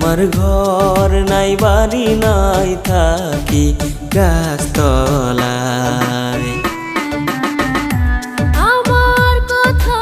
আমার ঘর নাই বাড়ি নাই থাকি গাছতলায়। আমার কথা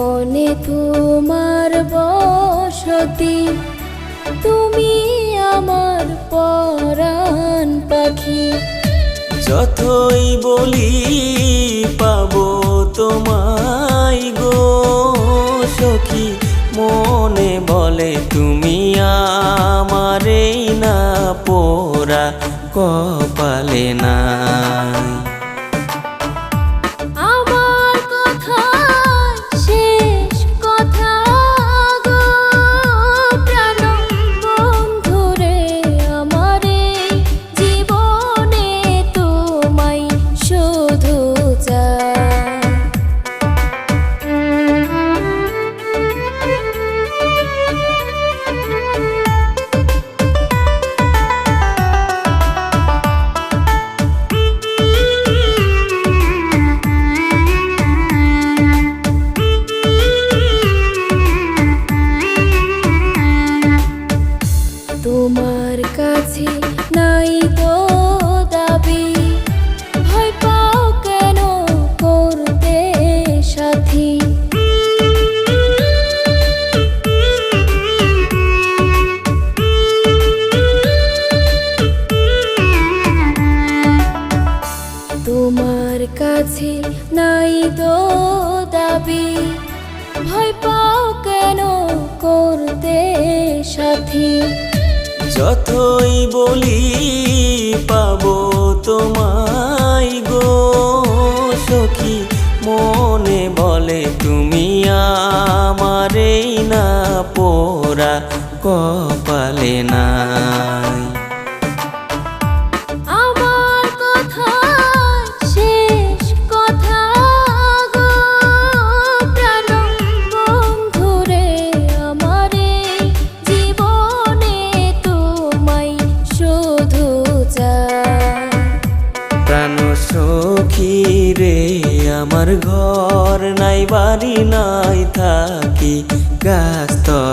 মনে তোমার বসতি। তুমি আমার পরাণ পাখি। যতই বলি পাবো তোমায় গো সখী, মনে বলে তুমি আমারেই না পোরা কপালে নাই। কাছে নাই তো দাবি। ভয় পাও কেন করতে সাথী? যতই বলি পাবো তোমায় গো সখী, মনে বলে তুমি আমারেই না পোরা কপালে ঘর নাই বাড়ি নাই থাকি গাছতলা